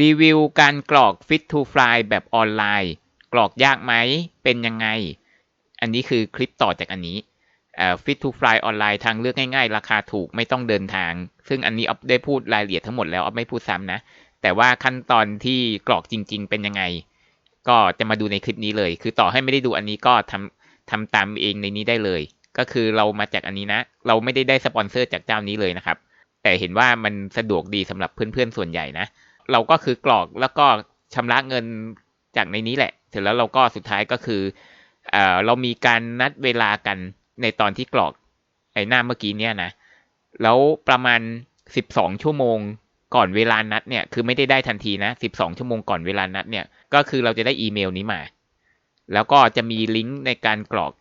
รีวิวการกรอก Fit to Fly แบบออนไลน์ กรอกยากไหม เป็นยังไง อันนี้คือคลิปต่อจากอันนี้ Fit to Fly ออนไลน์ทางเลือกง่ายๆ ราคาถูกไม่ต้องเดินทาง ซึ่งอันนี้ออฟได้พูดรายละเอียดทั้งหมดแล้วออฟไม่พูดซ้ำนะ แต่ว่าขั้นตอนที่กรอกจริง ๆ เป็นยังไง ก็จะมาดูในคลิปนี้เลย คือต่อให้ไม่ได้ดูอันนี้ก็ทำทำตามเองในนี้ได้เลย ก็คือเรามาจากอันนี้นะ เราไม่ได้ได้สปอนเซอร์จากเจ้านี้เลยนะครับ แต่เห็นว่ามันสะดวกดีสำหรับเพื่อนๆส่วนใหญ่นะ เราก็คือกรอกแล้วก็ชำระเงินจากในนี้แหละ เสร็จแล้วเราก็สุดท้ายก็คือเออเรามีการนัดเวลากันในตอนที่กรอกไอ้หน้าเมื่อกี้เนี่ยนะ แล้วประมาณสิบสองชั่วโมงก่อนเวลานัดเนี่ยคือไม่ได้ได้ทันทีนะสิบสองชั่วโมงก่อนเวลานัดเนี่ยก็คือเราจะได้อีเมลนี้มา แล้วก็จะมีลิงก์ในการกรอก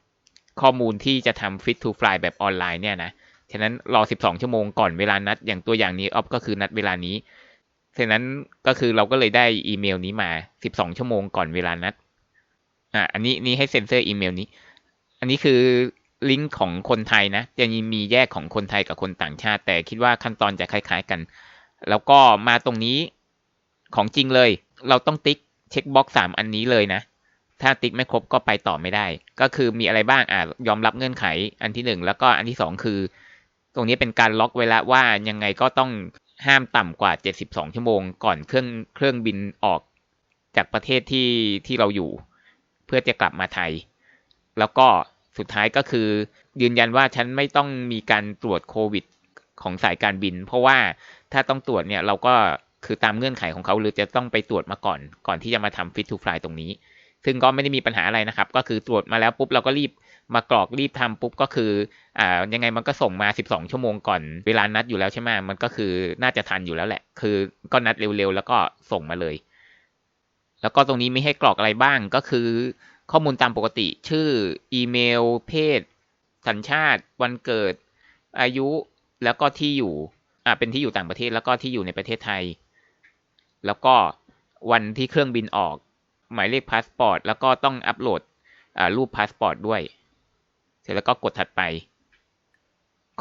ข้อมูลที่จะทำ Fit to Fly แบบออนไลน์เนี่ยนะ ฉะนั้นรอ 12 ชั่วโมงก่อนเวลานัด อย่างตัวอย่างนี้ออฟก็คือนัดเวลานี้ ฉะนั้นก็คือเราก็เลยได้อีเมลนี้มา 12 ชั่วโมงก่อนเวลานัด อ่า อันนี้นี่ให้เซ็นเซอร์อีเมลนี้ อันนี้คือลิงก์ของคนไทยนะจะมีแยกของคนไทยกับคนต่างชาติ แต่คิดว่าขั้นตอนจะคล้าย ๆกัน แล้วก็มาตรงนี้ของจริงเลย เราต้องติ๊กเช็คบ็อกซ์สามอันนี้เลยนะ ถ้าติ๊กไม่ครบก็ไปต่อไม่ได้ ก็คือมีอะไรบ้างอ่ายอมรับเงื่อนไขอันที่หนึ่งแล้วก็อันที่สองคือ ตรงนี้เป็นการล็อกไว้ล้วว่ายังไงก็ต้อง ห้ามต่ำกว่า 72 ชั่วโมง ก่อนเครื่องเครื่องบินออกจากประเทศที่ที่เราอยู่ เพื่อจะกลับมาไทย แล้วก็สุดท้ายก็คือ ยืนยันว่าฉันไม่ต้องมีการตรวจโควิดของสายการบิน เพราะว่าถ้าต้องตรวจเนี่ยเราก็คือตามเงื่อนไขของเขาหรือจะต้องไปตรวจมาก่อน ก่อนที่จะมาทำ Fit to Fly ตรงนี้ ซึ่งก็ไม่ได้มีปัญหาอะไรนะครับ ก็คือตรวจมาแล้วปุ๊บเราก็รีบมากรอกรีบทำปุ๊บก็คืออ่ายังไงมันก็ส่งมา 12 ชั่วโมงก่อนเวลานัดอยู่แล้วใช่ไหมมันก็คือน่าจะทันอยู่แล้วแหละ คือก็นัดเร็วๆแล้วก็ส่งมาเลย แล้วก็ตรงนี้ไม่ให้กรอกอะไรบ้างก็คือ ข้อมูลตามปกติ ชื่ออีเมล เพศ สัญชาติ วันเกิด อายุแล้วก็ที่อยู่อ่าเป็นที่อยู่ต่างประเทศแล้วก็ที่อยู่ในประเทศไทย แล้วก็วันที่เครื่องบินออก หมายเลขพาสปอร์ตแล้วก็ต้องอัปโหลดรูปพาสปอร์ตด้วย เสร็จแล้วก็กดถัดไป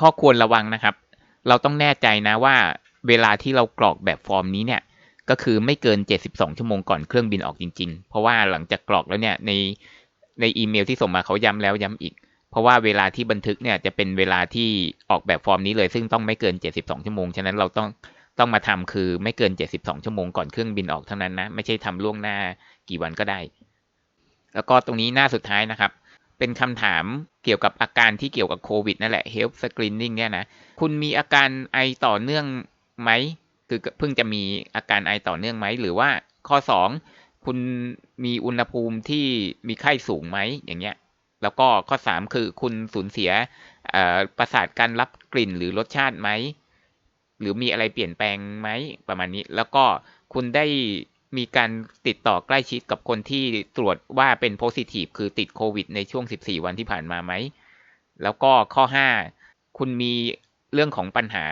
ข้อควรระวังนะครับ เราต้องแน่ใจนะว่าเวลาที่เรากรอกแบบฟอร์มนี้เนี่ยก็คือไม่เกิน 72 ชั่วโมงก่อนเครื่องบินออกจริง ๆ เพราะว่าหลังจากกรอกแล้วเนี่ยในในอีเมลที่ส่งมาเขาย้ำแล้วย้ำอีก เพราะว่าเวลาที่บันทึกเนี่ยจะเป็นเวลาที่ออกแบบฟอร์มนี้เลย ซึ่งต้องไม่เกิน 72 ชั่วโมง ฉะนั้นเราต้อง ต้องมาทำคือไม่เกิน 72 ชั่วโมงก่อนเครื่องบินออกเท่านั้นนะ ไม่ใช่ทำล่วงหน้ากี่วันก็ได้ แล้วก็ตรงนี้หน้าสุดท้ายนะครับ เป็นคำถามเกี่ยวกับอาการที่เกี่ยวกับโควิดนั่นแหละ health screening เนี่ยนะ คุณมีอาการไอต่อเนื่องไหม คือเพิ่งจะมีอาการไอต่อเนื่องไหม หรือว่าข้อ 2 คุณมีอุณหภูมิที่มีไข้สูงไหม อย่างเงี้ย แล้วก็ข้อ 3 คือคุณสูญเสียประสาทการรับกลิ่นหรือรสชาติไหม หรือมีอะไรเปลี่ยนแปลงไหมประมาณนี้ แล้วก็คุณได้มีการติดต่อใกล้ชิดกับคนที่ตรวจว่าเป็นโพซิทีฟคือติดโควิดในช่วง 14 วันที่ผ่านมาไหม แล้วก็ข้อ 5 คุณมีเรื่องของปัญหา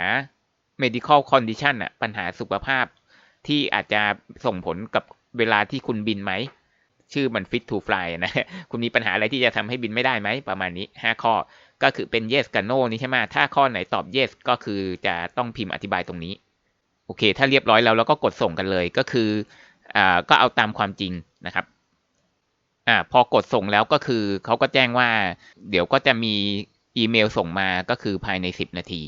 medical condition อะปัญหาสุขภาพที่อาจจะส่งผลกับเวลาที่คุณบินไหม ชื่อมัน fit to fly นะ คุณมีปัญหาอะไรที่จะทำให้บินไม่ได้ไหม ประมาณนี้ 5 ข้อ ก็คือเป็น yes กับ no นี่ใช่ไหมถ้าข้อไหนตอบ yes ก็คือจะต้องพิมพ์อธิบายตรงนี้ โอเค ถ้าเรียบร้อยแล้วเราก็กดส่งกันเลย ก็คืออ่าก็เอาตามความจริงนะครับอ่าพอกดส่งแล้วก็คือเขาก็แจ้งว่า เดี๋ยวก็จะมีอีเมลส่งมาก็คือภายใน 10 นาที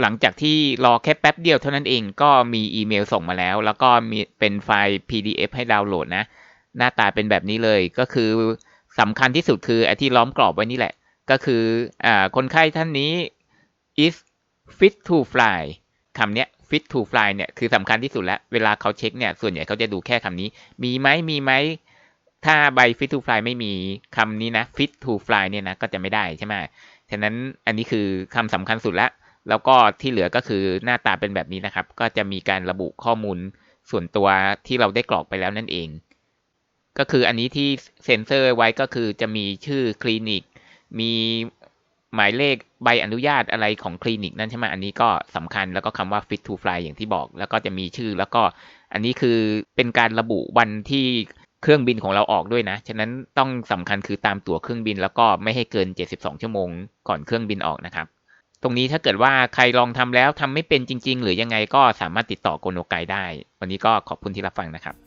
หลังจากที่รอแค่แป๊บเดียวเท่านั้นเองก็มีอีเมลส่งมาแล้ว แล้วก็มีเป็นไฟล์ PDF ให้ดาวน์โหลดนะ หน้าตาเป็นแบบนี้เลยก็คือสำคัญที่สุดคือไอ้ที่ล้อมกรอบไว้นี่แหละ ก็คืออ่าคนไข้ท่านนี้ is fit to fly คำเนี้ย fit to fly เนี่ยคือสำคัญที่สุดแล้ว เวลาเขาเช็คเนี่ยส่วนใหญ่เขาจะดูแค่คำนี้ มีไหมมีไหมถ้าใบ fit to fly ไม่มีคำนี้นะ fit to fly เนี่ยนะก็จะไม่ได้ใช่ไหมฉะนั้นอันนี้คือคำสำคัญสุดแล้ว แล้วก็ที่เหลือก็คือหน้าตาเป็นแบบนี้นะครับ ก็จะมีการระบุข้อมูลส่วนตัวที่เราได้กรอกไปแล้วนั่นเอง ก็คืออันนี้ที่เซ็นเซอร์ไว้ก็คือจะมีชื่อคลินิก มีหมายเลขใบอนุญาตอะไรของคลินิกนั่นใช่ไหมอันนี้ก็สำคัญแล้วก็คำว่า fit to fly อย่างที่บอก แล้วก็จะมีชื่อแล้วก็อันนี้คือเป็นการระบุวันที่เครื่องบินของเราออกด้วยนะ ฉะนั้นต้องสำคัญคือตามตั๋วเครื่องบิน แล้วก็ไม่ให้เกิน 72 ชั่วโมงก่อนเครื่องบินออกนะครับ ตรงนี้ถ้าเกิดว่าใครลองทำแล้วทำไม่เป็นจริง ๆ หรือยังไงก็สามารถติดต่อโกโนไกได้ วันนี้ก็ขอบคุณที่รับฟังนะครับ